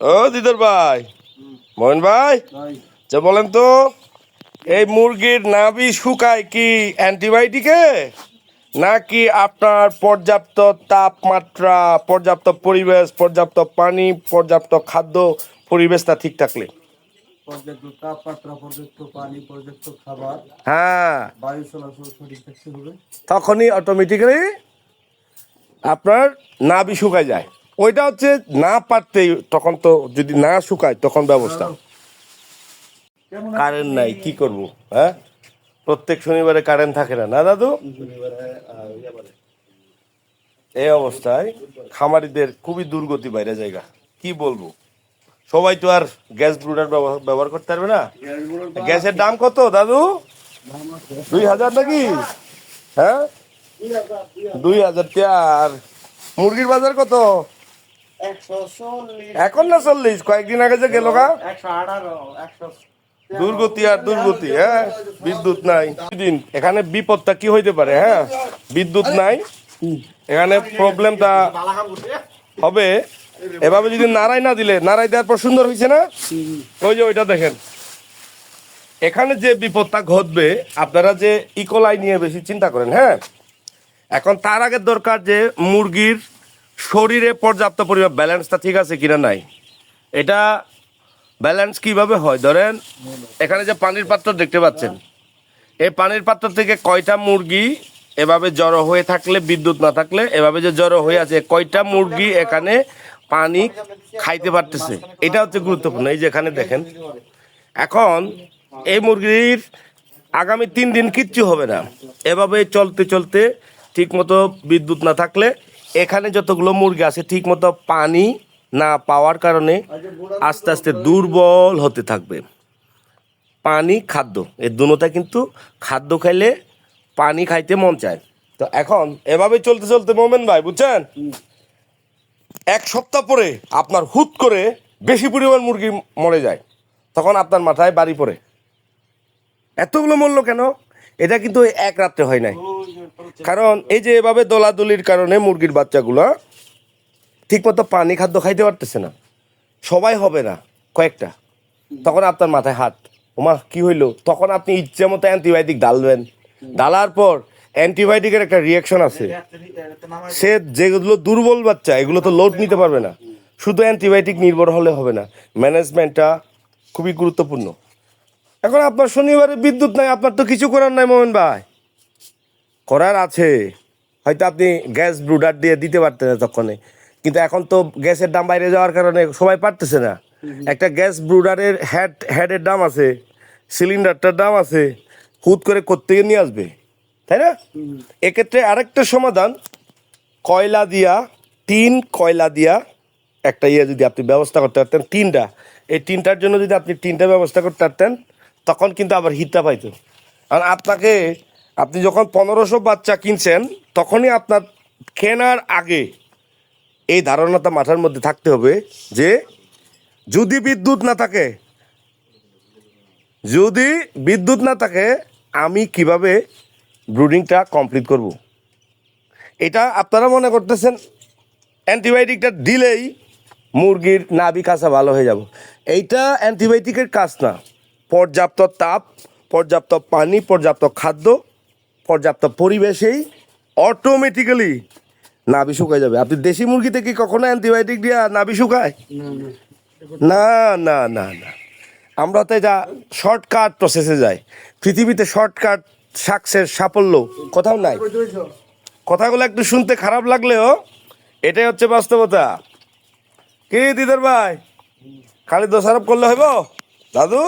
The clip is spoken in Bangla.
ও দিদার ভাই। মোহন ভাই যে বলেন তো এই মুরগির নাভি শুকায় কি অ্যান্টিবায়োটিকে নাকি আপনার পর্যাপ্ত তাপমাত্রা পর্যাপ্ত পরিবেশ পর্যাপ্ত পানি পর্যাপ্ত খাদ্য পরিবেশটা ঠিক থাকলে? পর্যাপ্ত তাপমাত্রা পর্যাপ্ত পানি পর্যাপ্ত খাবার। হ্যাঁ। বায়ু চলাচল সঠিক থাকতে হবে। তখনই অটোমেটিক্যালি আপনার নাভি শুকায় যায়। ওইটা হচ্ছে না পারতেই তখন তো যদি না শুকায় তখন ব্যবস্থা। কারেন্ট নাই কি করব হ্যাঁ? প্রত্যেক শনিবারে কারেন্ট থাকে না না দাদু? এই অবস্থায় খামারিদের খুবই দুর্গতি বাইরে জায়গা। কি বলব? সবাই তো আর গ্যাস ব্রুডার ব্যবহার করতে পারবে না। গ্যাসের দাম কত দাদু? দুই হাজার নাকি? হ্যাঁ? দুই হাজার আর। মুরগির বাজার কত? এখন না চল্লিশ? কয়েকদিন আগে যে গেল গা? দুর্গতি আর দুর্গতি হ্যাঁ? বিদ্যুৎ নাই। দিন এখানে বিপদটা কি হইতে পারে হ্যাঁ? বিদ্যুৎ নাই। এখানে প্রবলেমটা হবে। এভাবে যদি নাড়াই না দিলে নাড়াই দেওয়ার পর সুন্দর হয়েছে না? ওই যে ওইটা দেখেন। এখানে যে বিপদটা ঘটবে আপনারা যে ইকোলাই নিয়ে বেশি চিন্তা করেন হ্যাঁ? এখন তার আগে দরকার যে মুরগির শরীরে পর্যাপ্ত পরিমাণ ব্যালেন্সটা ঠিক আছে কিনা নাই? এটা ব্যালেন্স কীভাবে হয়? ধরেন, এখানে যে পানির পাত্র দেখতে পাচ্ছেন, এই পানির পাত্র থেকে কয়টা মুরগি এভাবে জড়ো হয়ে থাকলে, বিদ্যুৎ না থাকলে, এভাবে যে জড়ো হয়ে আছে, কয়টা মুরগি এখানে পানি খাইতে পারতেছে? এটা হচ্ছে গুরুত্বপূর্ণ। এই যে এখানে দেখেন, এখন এই মুরগির আগামী তিন দিন কিচ্ছু হবে না। এভাবে চলতে চলতে ঠিক মতো বিদ্যুৎ না থাকলে এখানে যতগুলো মুরগি আছে ঠিক মতো পানি না পাওয়ার কারণে আস্তে আস্তে দুর্বল হতে থাকবে। পানি, খাদ্য, এই দুটোটা কিন্তু খাদ্য খাইলে পানি খাইতে মন চায়। তো এখন এভাবে চলতে চলতে মোমেন ভাই, বুঝছেন? এক সপ্তাহ পরে আপনার হুট করে বেশি পরিমাণ মুরগি মরে যায়। তখন আপনার মাথায় বাড়ি পড়ে। এতগুলো মরলো কেন? এটা কিন্তু এক রাত্রে হয় নাই। কারণ এই যে এভাবে দোলাদুলির কারণে মুরগির বাচ্চাগুলো ঠিকমতো পানি খাদ্য খাইতে পারতেছে না। সবাই হবে না কয়েকটা। তখন আপনার মাথায় হাত। ওমা কি হইল? তখন আপনি ইচ্ছে মতো অ্যান্টিবায়োটিক ডালবেন ডালার পর অ্যান্টিবায়োটিকের একটা রিয়াকশন আছে। সে যেগুলো দুর্বল বাচ্চা, এগুলো তো লোড নিতে পারবে না। শুধু অ্যান্টিবায়োটিক নির্ভর হলে হবে না। ম্যানেজমেন্টটা খুবই গুরুত্বপূর্ণ। এখন আপনার শনিবারে বিদ্যুৎ নাই, আপনার তো কিছু করার নাই মোহন ভাই। করার আছে। হয়তো আপনি গ্যাস ব্রুডার দিয়ে দিতে পারতেন তখনই কিন্তু এখন তো গ্যাসের দাম বাইরে যাওয়ার কারণে সবাই পারতেছে না। একটা গ্যাস ব্রুডারের হেড হেডের দাম আছে সিলিন্ডারটার দাম আছে হুট করে কোত্থেকে নিয়ে আসবে? তাই না? এক্ষেত্রে আরেকটা সমাধান কয়লা দিয়া তিন কয়লা দিয়া একটা ইয়ে যদি আপনি ব্যবস্থা করতে পারতেন তিনটা। এই তিনটার জন্য যদি আপনি তিনটা ব্যবস্থা করতে পারতেন তখন কিন্তু আবার হিটটা পাইতো আর আপনাকে আপনি যখন পনেরোশো বাচ্চা কিনছেন, তখনই আপনার কেনার আগে এই ধারণাটা মাথার মধ্যে থাকতে হবে যে যদি বিদ্যুৎ না থাকে, যদি বিদ্যুৎ না থাকে, আমি কীভাবে ব্রুডিংটা কমপ্লিট করব। এটা আপনারা মনে করতেছেন, অ্যান্টিবায়োটিকটা দিলেই মুরগির নাভি কাঁচা ভালো হয়ে যাব এইটা অ্যান্টিবায়োটিকের কাজ না পর্যাপ্ত তাপ, পর্যাপ্ত পানি, পর্যাপ্ত খাদ্য পর্যাপ্ত পরিবেশেই অটোমেটিক্যালি নাভি শুকায় যাবে। আপনি দেশি মুরগিতে কি কখনো অ্যান্টিবায়োটিক দিয়ে নাভি শুকায়? না না না না। আমরা তো এটা শর্টকাট প্রসেসে যাই। পৃথিবীতে শর্টকাট সাকসেস সাফল্য কোথাও নাই। কথাগুলো একটু শুনতে খারাপ লাগলেও এটাই হচ্ছে বাস্তবতা। কি দিদার ভাই? খালি দোষারোপ করলে হইব? দাদু?